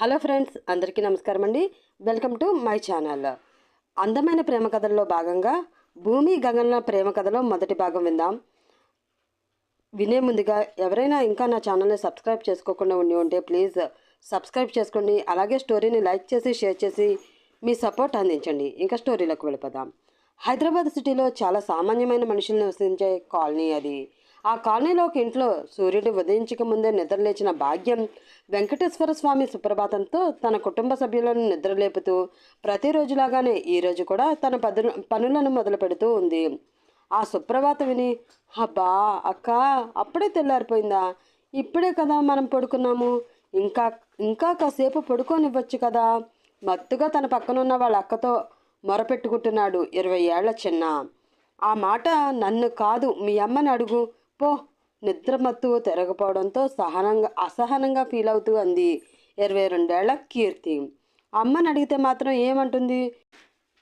Hello friends అందరికీ నమస్కారం అండి. Welcome to my channel. అందమైన ప్రేమ కథల్లో భాగంగా భూమి గగన ప్రేమ కథలో మొదటి భాగం విందాం. వినే ముందుగా ఎవరైనా ఇంకా నా ఛానల్ని సబ్స్క్రైబ్ చేసుకోకుండా ఉండి ఉంటే ప్లీజ్ సబ్స్క్రైబ్ చేసుకోండి. అలాగే స్టోరీని లైక్ చేసి షేర్ చేసి మీ సపోర్ట్ అందించండి. ఇంకా స్టోరీలోకి వెళ్ళిపోదాం. హైదరాబాద్ సిటీలో చాలా సామాన్యమైన మనుషులు నివసించే కాలనీ అది. ఆ కాలనీలో ఒక ఇంట్లో సూర్యుడు ఉదయించక ముందే నిద్రలేచిన భాగ్యం వెంకటేశ్వర స్వామి సుప్రభాతంతో తన కుటుంబ సభ్యులను నిద్రలేపుతూ ప్రతిరోజులాగానే ఈరోజు కూడా తన పదు పనులను మొదలు పెడుతూ ఉంది. ఆ సుప్రభాతం విని అబ్బా అక్క అప్పుడే తెల్లారిపోయిందా? ఇప్పుడే కదా మనం పడుకున్నాము. ఇంకా ఇంకా కాసేపు పడుకోనివ్వచ్చు కదా మత్తుగా తన పక్కనున్న వాళ్ళ అక్కతో మొరపెట్టుకుంటున్నాడు ఇరవై ఏళ్ళ చిన్న. ఆ మాట నన్ను కాదు మీ అమ్మని అడుగు. పో నిద్రమత్తు తిరగపోవడంతో సహనంగా అసహనంగా ఫీల్ అవుతూ అంది ఇరవై రెండేళ్ళ కీర్తి. అమ్మని అడిగితే మాత్రం ఏమంటుంది?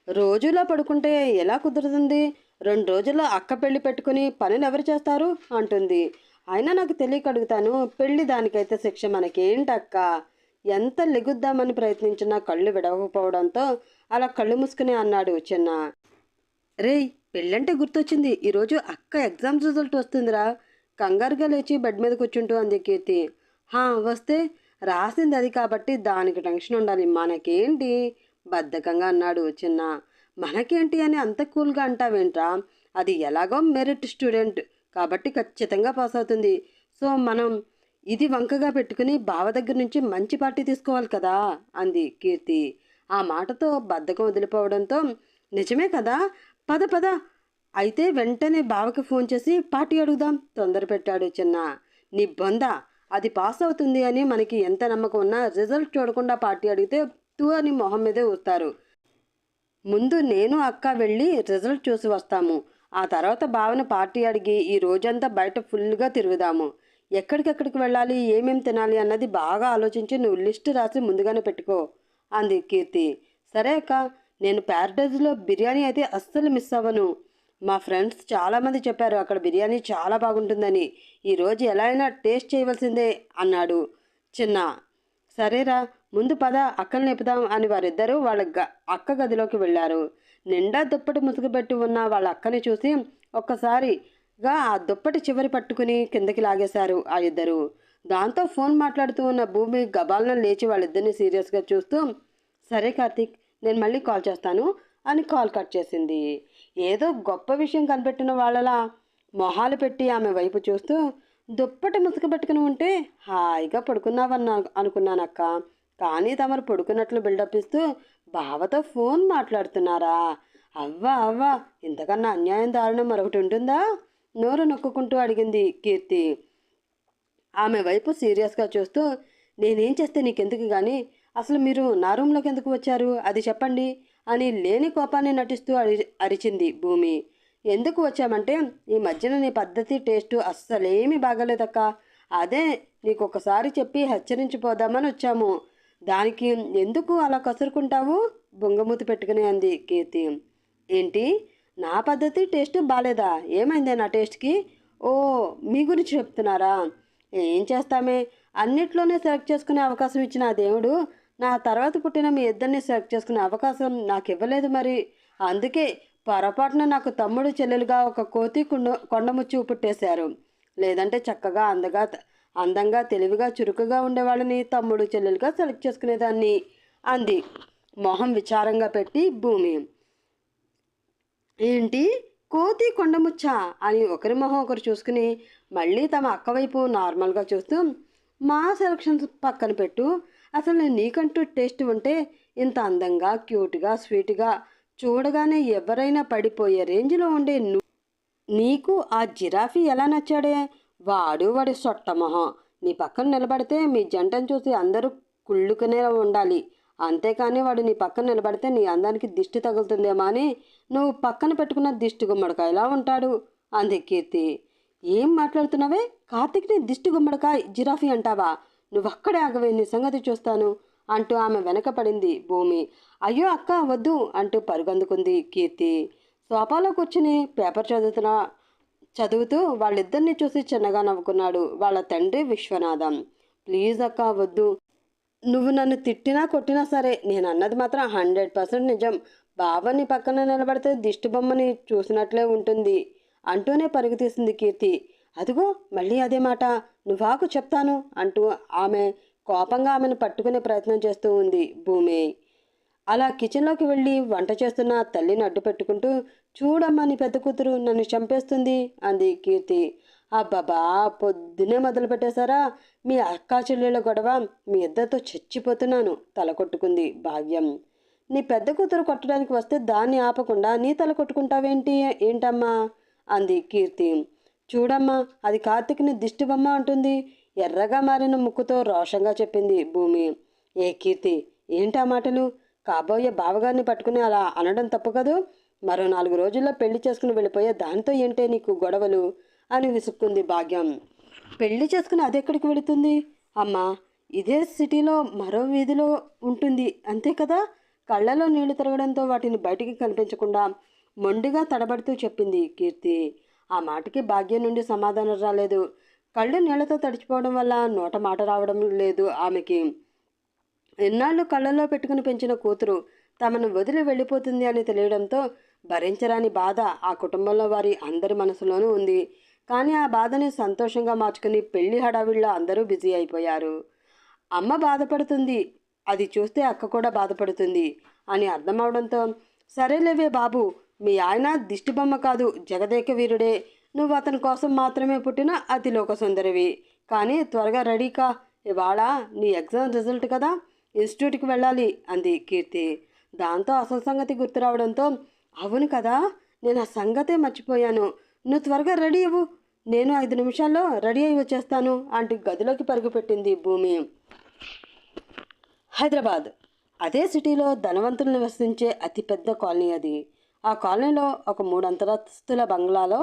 రోజులో పడుకుంటే ఎలా కుదురుతుంది? రెండు రోజుల్లో అక్క పెళ్ళి పెట్టుకుని పనులు ఎవరు చేస్తారు? అంటుంది. అయినా నాకు తెలియక అడుగుతాను పెళ్ళి దానికైతే శిక్ష మనకేంటక్క? ఎంత లెగుద్దామని ప్రయత్నించినా కళ్ళు విడవకపోవడంతో అలా కళ్ళు మూసుకుని అన్నాడు చిన్న. రేయ్ పెళ్ళంటే గుర్తొచ్చింది. ఈరోజు అక్క ఎగ్జామ్స్ రిజల్ట్ వస్తుందిరా. కంగారుగా లేచి బెడ్ మీద కూర్చుంటూ అంది కీర్తి. హా వస్తే రాసింది అది కాబట్టి దానికి టెన్షన్ ఉండాలి. మనకేంటి? బద్ధకంగా అన్నాడు చిన్న. మనకేంటి అని అంత కూల్గా అంటావేంట్రా? అది ఎలాగో మెరిట్ స్టూడెంట్ కాబట్టి ఖచ్చితంగా పాస్ అవుతుంది. సో మనం ఇది వంకగా పెట్టుకుని బావ దగ్గర నుంచి మంచి పార్టీ తీసుకోవాలి కదా? అంది కీర్తి. ఆ మాటతో బద్ధకం వదిలిపోవడంతో నిజమే కదా? పద పద. అయితే వెంటనే బావకి ఫోన్ చేసి పార్టీ అడుగుదాం. తొందర పెట్టాడు చిన్న. నీ బొంద అది పాస్ అవుతుంది అని మనకి ఎంత నమ్మకం ఉన్నా రిజల్ట్ చూడకుండా పార్టీ అడిగితే తూ అని మొహం మీదే ఊస్తారు ముందు నేను అక్క వెళ్ళి రిజల్ట్ చూసి వస్తాము. ఆ తర్వాత బావను పార్టీ అడిగి ఈ రోజంతా బయట ఫుల్గా తిరుగుదాము. ఎక్కడికెక్కడికి వెళ్ళాలి ఏమేమి తినాలి అన్నది బాగా ఆలోచించి నువ్వు లిస్ట్ రాసి ముందుగానే పెట్టుకో అంది కీర్తి. సరే అక్క. నేను ప్యారడైజ్లో బిర్యానీ అయితే అస్సలు మిస్ అవ్వను. మా ఫ్రెండ్స్ చాలామంది చెప్పారు అక్కడ బిర్యానీ చాలా బాగుంటుందని. ఈరోజు ఎలా అయినా టేస్ట్ చేయవలసిందే అన్నాడు చిన్న. సరేరా ముందు పద అక్కని లేపుదాం అని వారిద్దరూ వాళ్ళ గ అక్క గదిలోకి వెళ్ళారు. నిండా దుప్పటి ముసుగుపెట్టి ఉన్న వాళ్ళ అక్కని చూసి ఒక్కసారిగా ఆ దుప్పటి చివరి పట్టుకుని కిందకి లాగేశారు ఆ ఇద్దరు. దాంతో ఫోన్ మాట్లాడుతూ ఉన్న భూమి గబాలను లేచి వాళ్ళిద్దరిని సీరియస్గా చూస్తూ సరే కార్తీక్ నేను మళ్ళీ కాల్ చేస్తాను అని కాల్ కట్ చేసింది. ఏదో గొప్ప విషయం కనిపెట్టిన వాళ్ళలా మొహాలు పెట్టి ఆమె వైపు చూస్తూ దుప్పటి ముసుగు పెట్టుకుని ఉంటే హాయిగా పడుకున్నావన్న అనుకున్నానక్క. కానీ తమరు పడుకున్నట్లు బిల్డప్ ఇస్తూ బావతో ఫోన్ మాట్లాడుతున్నారా? అవ్వా అవ్వా ఇంతకన్నా అన్యాయం దారుణం మరొకటి ఉంటుందా? నోరు నొక్కుకుంటూ అడిగింది కీర్తి. ఆమె వైపు సీరియస్గా చూస్తూ నేనేం చేస్తే నీకెందుకు కానీ అసలు మీరు నా రూమ్లోకి ఎందుకు వచ్చారు? అది చెప్పండి అని లేని కోపాన్ని నటిస్తూ అరి అరిచింది భూమి. ఎందుకు వచ్చామంటే ఈ మధ్యన నీ పద్ధతి టేస్ట్ అస్సలేమీ బాగలేదక్క. అదే నీకు ఒకసారి చెప్పి హెచ్చరించిపోదామని వచ్చాము. దానికి ఎందుకు అలా కసురుకుంటావు? బొంగమూతి పెట్టుకుని అంది కీర్తి. ఏంటి? నా పద్ధతి టేస్ట్ బాగాలేదా ఏమైంది నా టేస్ట్కి? ఓ మీ గురించి చెప్తున్నారా? ఏం చేస్తామే? అన్నిట్లోనే సెలెక్ట్ చేసుకునే అవకాశం ఇచ్చిన ఆ దేవుడు నా తర్వాత పుట్టిన మీ ఇద్దరిని సెలెక్ట్ చేసుకునే అవకాశం నాకు ఇవ్వలేదు మరి. అందుకే పొరపాటున నాకు తమ్ముడు చెల్లెలుగా ఒక కోతి కొండ కొండముచ్చు పుట్టేశారు లేదంటే చక్కగా అందగా అందంగా తెలివిగా చురుకుగా ఉండేవాళ్ళని తమ్ముడు చెల్లెలుగా సెలెక్ట్ చేసుకునేదాన్ని అంది. మొహం విచారంగా పెట్టి భూమి. ఏంటి? కోతి కొండముచ్చ అని ఒకరి మొహం ఒకరు చూసుకుని మళ్ళీ తమ అక్క వైపు నార్మల్గా చూస్తూ మా సెలక్షన్స్ పక్కన పెట్టు అసలు నీకంటూ టేస్ట్ ఉంటే ఇంత అందంగా క్యూట్గా స్వీట్గా చూడగానే ఎవరైనా పడిపోయే రేంజ్లో ఉండే నీకు ఆ జిరాఫీ ఎలా నచ్చాడే? వాడు వాడి సొట్టమొహం నీ పక్కన నిలబడితే మీ జంటను చూసి అందరూ కుళ్ళుకునే ఉండాలి. అంతేకాని వాడు నీ పక్కన నిలబడితే నీ అందానికి దిష్టి తగులుతుందేమో అని నువ్వు పక్కన పెట్టుకున్న దిష్టి గుమ్మడికాయ ఎలా ఉంటాడు. అంది కీర్తి. ఏం మాట్లాడుతున్నావే? కార్తీక్ని దిష్టి గుమ్మడికాయ జిరాఫీ అంటావా? నువ్వక్కడే ఆగవే నీ సంగతి చూస్తాను అంటూ ఆమె వెనక పడింది భూమి. అయ్యో అక్క వద్దు అంటూ పరుగందుకుంది కీర్తి. సోఫాలో కూర్చుని పేపర్ చదువుతున్న చదువుతూ వాళ్ళిద్దరిని చూసి చిన్నగా నవ్వుకున్నాడు వాళ్ళ తండ్రి విశ్వనాథం. ప్లీజ్ అక్క వద్దు. నువ్వు నన్ను తిట్టినా కొట్టినా సరే నేను అన్నది మాత్రం హండ్రెడ్ పర్సెంట్ నిజం. బావ నీ పక్కన నిలబడితే దిష్టి బొమ్మని చూసినట్లే ఉంటుంది అంటూనే పరుగు తీసింది కీర్తి. అదిగో మళ్ళీ అదే మాట. నువ్వాకు చెప్తాను అంటూ ఆమె కోపంగా ఆమెను పట్టుకునే ప్రయత్నం చేస్తూ ఉంది భూమి. అలా కిచెన్లోకి వెళ్ళి వంట చేస్తున్న తల్లిని అడ్డు పెట్టుకుంటూ చూడమ్మా నీ పెద్ద కూతురు నన్ను చంపేస్తుంది అంది కీర్తి. అబ్బబ్బా పొద్దునే మొదలు పెట్టేశారా? మీ అక్కా చెల్లెళ్ళ గొడవ మీ ఇద్దరితో చచ్చిపోతున్నాను తల కొట్టుకుంది భాగ్యం. నీ పెద్ద కూతురు కొట్టడానికి వస్తే దాన్ని ఆపకుండా నీ తల కొట్టుకుంటావేంటి ఏంటమ్మా? అంది కీర్తి. చూడమ్మా అది కార్తీక్ని దిష్టి బొమ్మ అంటుంది. ఎర్రగా మారిన ముక్కుతో రోషంగా చెప్పింది భూమి. ఏ కీర్తి ఏంటా మాటలు? కాబోయే బావగారిని పట్టుకుని అలా అనడం తప్పు కదూ? మరో నాలుగు రోజుల్లో పెళ్ళి చేసుకుని వెళ్ళిపోయే దాంతో ఏంటే నీకు గొడవలు? అని విసుక్కుంది భాగ్యం. పెళ్ళి చేసుకుని అదెక్కడికి వెళుతుంది? అమ్మా ఇదే సిటీలో మరో వీధిలో ఉంటుంది అంతే కదా? కళ్ళలో నీళ్ళు తిరగడంతో వాటిని బయటికి కనిపించకుండా మొండిగా తడబడుతూ చెప్పింది కీర్తి. ఆ మాటకి భాగ్యం నుండి సమాధానం రాలేదు. కళ్ళు నీళ్ళతో తడిచిపోవడం వల్ల నోట మాట రావడం లేదు ఆమెకి. ఎన్నాళ్ళు కళ్ళల్లో పెట్టుకుని పెంచిన కూతురు తమను వదిలి వెళ్ళిపోతుంది అని తెలియడంతో భరించరాని బాధ ఆ కుటుంబంలో వారి అందరి మనసులోనూ ఉంది. కానీ ఆ బాధని సంతోషంగా మార్చుకుని పెళ్ళి హడావిడిలో అందరూ బిజీ అయిపోయారు. అమ్మ బాధపడుతుంది అది చూస్తే అక్క కూడా బాధపడుతుంది అని అర్థమవడంతో సరేలేవే బాబు మీ ఆయన దిష్టిబొమ్మ కాదు జగదేక వీరుడే. నువ్వు అతని కోసం మాత్రమే పుట్టిన అతిలోక సుందరివి. కానీ త్వరగా రెడీ కా. ఇవాళ నీ ఎగ్జామ్ రిజల్ట్ కదా. ఇన్స్టిట్యూట్కి వెళ్ళాలి అంది కీర్తి. దాంతో అసలు సంగతి గుర్తు రావడంతో అవును కదా నేను ఆ సంగతే మర్చిపోయాను. నువ్వు త్వరగా రెడీ అవ్వు. నేను ఐదు నిమిషాల్లో రెడీ అయి వచ్చేస్తాను అంటూ గదిలోకి పరుగుపెట్టింది భూమి. హైదరాబాద్. అదే సిటీలో ధనవంతులు నివసించే అతిపెద్ద కాలనీ అది. ఆ కాలనీలో ఒక మూడు అంతరస్తుల బంగ్లాలో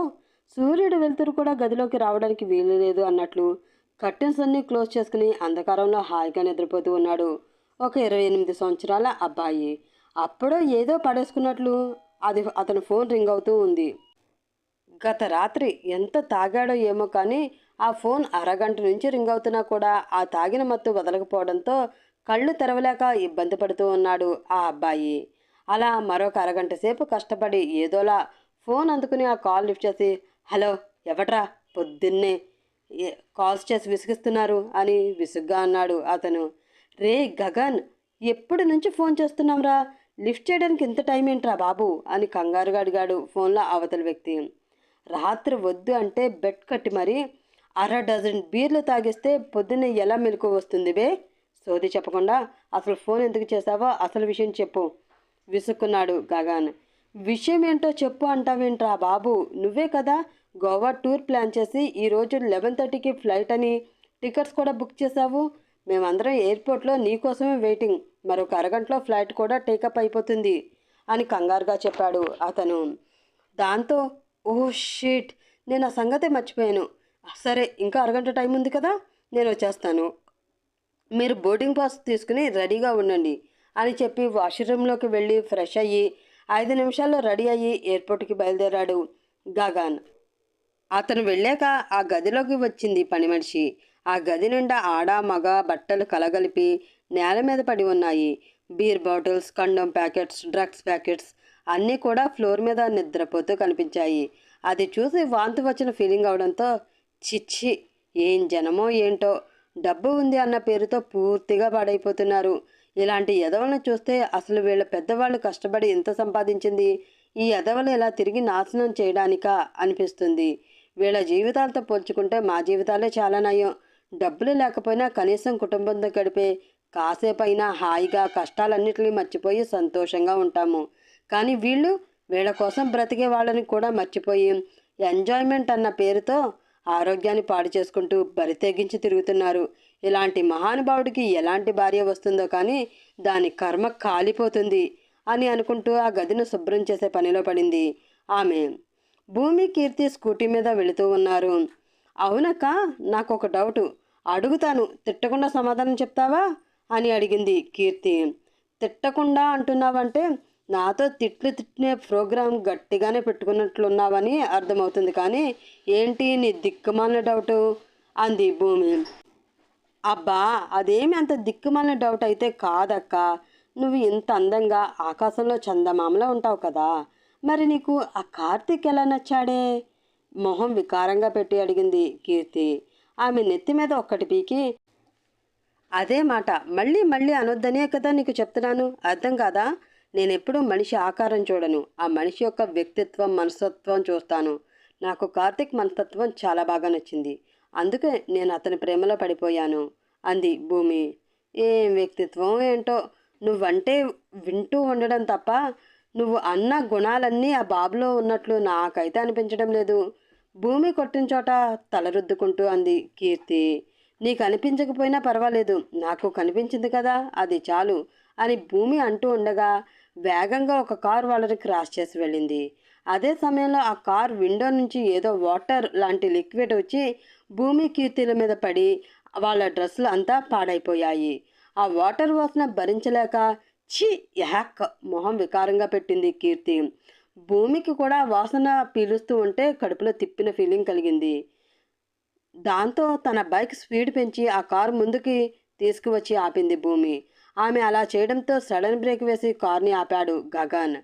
సూర్యుడు వెలుతురు కూడా గదిలోకి రావడానికి వీలు లేదు అన్నట్లు కర్టెన్స్ అన్నీ క్లోజ్ చేసుకుని అంధకారంలో హాయిగా నిద్రపోతూ ఉన్నాడు ఒక ఇరవై ఎనిమిది సంవత్సరాల అబ్బాయి. అప్పుడో ఏదో పడేసుకున్నట్లు అది అతని ఫోన్ రింగ్ అవుతూ ఉంది. గత రాత్రి ఎంత తాగాడో ఏమో కానీ ఆ ఫోన్ అరగంట నుంచి రింగ్ అవుతున్నా కూడా ఆ తాగిన మత్తు వదలకపోవడంతో కళ్ళు తెరవలేక ఇబ్బంది పడుతూ ఉన్నాడు ఆ అబ్బాయి. అలా మరొక అరగంట సేపు కష్టపడి ఏదోలా ఫోన్ అందుకుని ఆ కాల్ లిఫ్ట్ చేసి హలో ఎవట్రా పొద్దున్నే కాల్స్ చేసి విసిగిస్తున్నారు? అని విసుగ్గా అన్నాడు అతను. రే గగన్ ఎప్పటి నుంచి ఫోన్ చేస్తున్నాంరా? లిఫ్ట్ చేయడానికి ఇంత టైం ఏంట్రా బాబు? అని కంగారుగా అడిగాడు ఫోన్లో అవతల వ్యక్తి. రాత్రి వద్దు అంటే బెడ్ కట్టి మరి అర డజన్ బీర్లు తాగిస్తే పొద్దున్నే ఎలా మెలకు వస్తుంది బే? సోది చెప్పకుండా అసలు ఫోన్ ఎందుకు చేసావో అసలు విషయం చెప్పు. విసుక్కున్నాడు గగన్. విషయం ఏంటో చెప్పు అంటావేంట్రా బాబు? నువ్వే కదా గోవా టూర్ ప్లాన్ చేసి ఈరోజు లెవెన్ థర్టీకి ఫ్లైట్ అని టికెట్స్ కూడా బుక్ చేసావు మేమందరం ఎయిర్పోర్ట్లో నీకోసమే వెయిటింగ్. మరొక అరగంటలో ఫ్లైట్ కూడా టేకప్ అయిపోతుంది అని కంగారుగా చెప్పాడు అతను. దాంతో ఓ షీట్ నేను ఆ సంగతే మర్చిపోయాను. సరే ఇంకా అరగంట టైం ఉంది కదా నేను వచ్చేస్తాను. మీరు బోర్డింగ్ పాస్ తీసుకుని రెడీగా ఉండండి. అని చెప్పి వాష్రూమ్లోకి వెళ్ళి ఫ్రెష్ అయ్యి ఐదు నిమిషాల్లో రెడీ అయ్యి ఎయిర్పోర్ట్కి బయలుదేరాడు గగన్. అతను వెళ్ళాక ఆ గదిలోకి వచ్చింది పని మనిషి. ఆ గది నిండా ఆడ మగ బట్టలు కలగలిపి నేల మీద పడి ఉన్నాయి. Beer bottles condom packets drugs packets అన్నీ కూడా ఫ్లోర్ మీద నిద్రపోతూ కనిపించాయి. అది చూసి వాంతి వచ్చిన ఫీలింగ్ అవడంతో చిచ్చి ఏం జనమో ఏంటో డబ్బు ఉంది అన్న పేరుతో పూర్తిగా పాడైపోతున్నారు. ఇలాంటి ఎదవలను చూస్తే అసలు వీళ్ళ పెద్దవాళ్ళు కష్టపడి ఎంత సంపాదించింది? ఈ ఎదవలు ఇలా తిరిగి నాశనం చేయడానికా? అనిపిస్తుంది. వీళ్ళ జీవితాలతో పోల్చుకుంటే మా జీవితాలే చాలా నయం. డబ్బులు లేకపోయినా కనీసం కుటుంబంతో గడిపే కాసేపైనా హాయిగా కష్టాలన్నిటినీ మర్చిపోయి సంతోషంగా ఉంటాము. కానీ వీళ్ళు వీళ్ళ కోసం బ్రతికే వాళ్ళని కూడా మర్చిపోయి ఎంజాయ్మెంట్ అన్న పేరుతో ఆరోగ్యాన్ని పాడు చేసుకుంటూ బరితెగించి తిరుగుతున్నారు. ఇలాంటి మహానుభావుడికి ఎలాంటి భార్య వస్తుందో కానీ దాని కర్మ కాలిపోతుంది అని అనుకుంటూ ఆ గదిని శుభ్రం చేసే పనిలో పడింది. ఆమె భూమి కీర్తి స్కూటీ మీద వెళుతూ ఉన్నారు. అవునక్క నాకు ఒక డౌటు. అడుగుతాను తిట్టకుండా సమాధానం చెప్తావా? అని అడిగింది కీర్తి. తిట్టకుండా అంటున్నావంటే నాతో తిట్లు తిట్టినే ప్రోగ్రాం గట్టిగానే పెట్టుకున్నట్లున్నావని అర్థమవుతుంది కానీ ఏంటి నీ దిక్కుమాలిన డౌటు? అంది భూమి. అబ్బా అదేమి అంత దిక్కుమాలిన డౌట్ అయితే కాదక్క. నువ్వు ఇంత అందంగా ఆకాశంలో చందమామలో ఉంటావు కదా. మరి నీకు ఆ కార్తీక్ ఎలా నచ్చాడే? మొహం వికారంగా పెట్టి అడిగింది కీర్తి. ఆమె నెత్తి మీద ఒక్కటి పీకి అదే మాట మళ్ళీ మళ్ళీ అనొద్దనే కదా నీకు చెప్తున్నాను. అర్థం కాదా? నేను ఎప్పుడూ మనిషి ఆకారం చూడను. ఆ మనిషి యొక్క వ్యక్తిత్వం మనస్తత్వం చూస్తాను. నాకు కార్తిక్ మనస్తత్వం చాలా బాగా నచ్చింది. అందుకే నేను అతని ప్రేమలో పడిపోయాను. అంది భూమి. ఏం వ్యక్తిత్వం ఏంటో? నువ్వంటే వింటూ ఉండడం తప్ప నువ్వు అన్న గుణాలన్నీ ఆ బాబులో ఉన్నట్లు నాకైతే అనిపించడం లేదు. భూమి కొట్టిన చోట తలరుద్దుకుంటూ అంది కీర్తి. నీకు అనిపించకపోయినా పర్వాలేదు. నాకు కనిపించింది కదా అది చాలు అని భూమి అంటూ ఉండగా వేగంగా ఒక కారు వాళ్ళని క్రాస్ చేసి వెళ్ళింది. అదే సమయంలో ఆ కార్ విండో నుంచి ఏదో వాటర్ లాంటి లిక్విడ్ వచ్చి భూమి కీర్తిల మీద పడి వాళ్ళ డ్రెస్సులు అంతా పాడైపోయాయి. ఆ వాటర్ వాసన భరించలేక ఛీ యాక్ మొహం వికారంగా పెట్టింది కీర్తి. భూమికి కూడా వాసన పీలుస్తూ ఉంటే కడుపులో తిప్పిన ఫీలింగ్ కలిగింది. దాంతో తన బైక్ స్పీడ్ పెంచి ఆ కారు ముందుకి తీసుకువచ్చి ఆపింది భూమి. ఆమె అలా చేయడంతో సడన్ బ్రేక్ వేసి కార్ని ఆపాడు గగన్.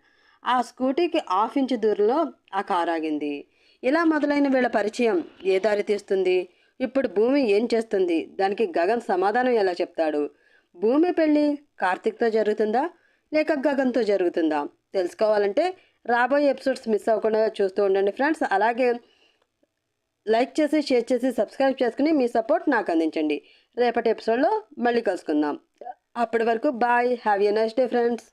ఆ స్కూటీకి హాఫ్ ఇంచ్ దూరంలో ఆ కారు ఆగింది. ఇలా మొదలైన వీళ్ళ పరిచయం ఏ దారి తీస్తుంది? ఇప్పుడు భూమి ఏం చేస్తుంది? దానికి గగన్ సమాధానం ఎలా చెప్తాడు? భూమి పెళ్ళి కార్తిక్తో జరుగుతుందా? లేక గగన్తో జరుగుతుందా? తెలుసుకోవాలంటే రాబోయే ఎపిసోడ్స్ మిస్ అవ్వకుండా చూస్తూ ఉండండి ఫ్రెండ్స్. అలాగే లైక్ చేసి షేర్ చేసి సబ్స్క్రైబ్ చేసుకుని మీ సపోర్ట్ నాకు అందించండి. రేపటి ఎపిసోడ్లో మళ్ళీ కలుసుకుందాం. అప్పటి వరకు bye have a nice day friends.